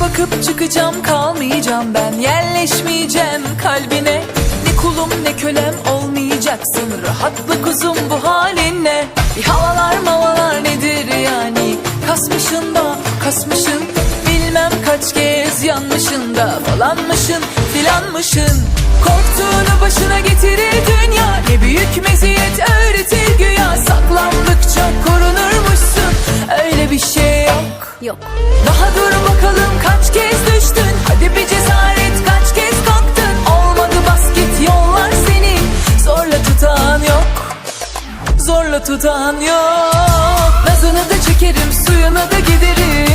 bakıp çıkacağım kalmayacağım ben. Yerleşmeyeceğim kalbine. Ne kulum ne kölem olmayacaksın. Rahatlık uzun bu halinle Bir havalar mavalar nedir yani? Kasmışın da kasmışın. Bilmem kaç kez yanmışın da Falanmışın filanmışın daha dur bakalım kaç kez düştün? Hadi bir cesaret kaç kez kalktın? Olmadı bas git yollar seni. Zorla tutan yok. Zorla tutan yok. Nazını da çekerim suyuna da giderim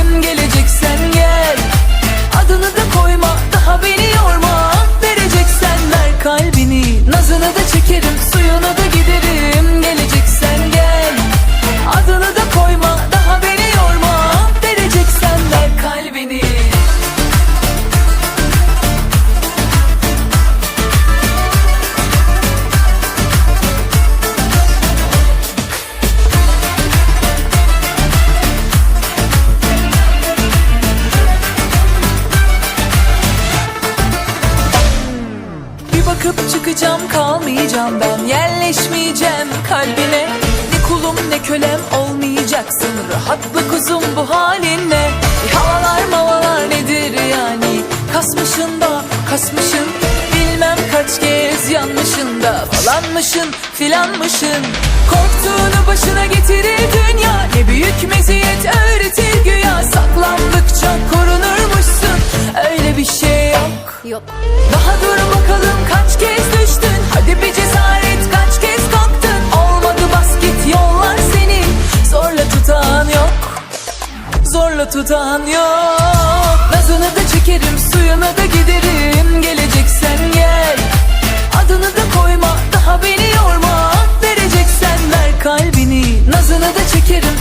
Bakıp çıkacağım kalmayacağım ben. Yerleşmeyeceğim kalbine. Ne kulum ne kölem olmayacaksın. Rahatlık uzun bu halinle. Bir havalar mavalar nedir yani? Kasmışın da kasmışın. Bilmem kaç kez yanmışın da Falanmışın filanmışın. Korktuğunu başına getirir dünya. Ne büyük meziyet öğretir güya. Saklandıkça korunurmuşsun. Öyle bir şey yok. Yok. daha dur ısrarla tutan yok. Nazını da çekerim suyuna da giderim. Geleceksen gel. Adını da koyma daha beni yorma. Vereceksen ver kalbini. Nazını da çekerim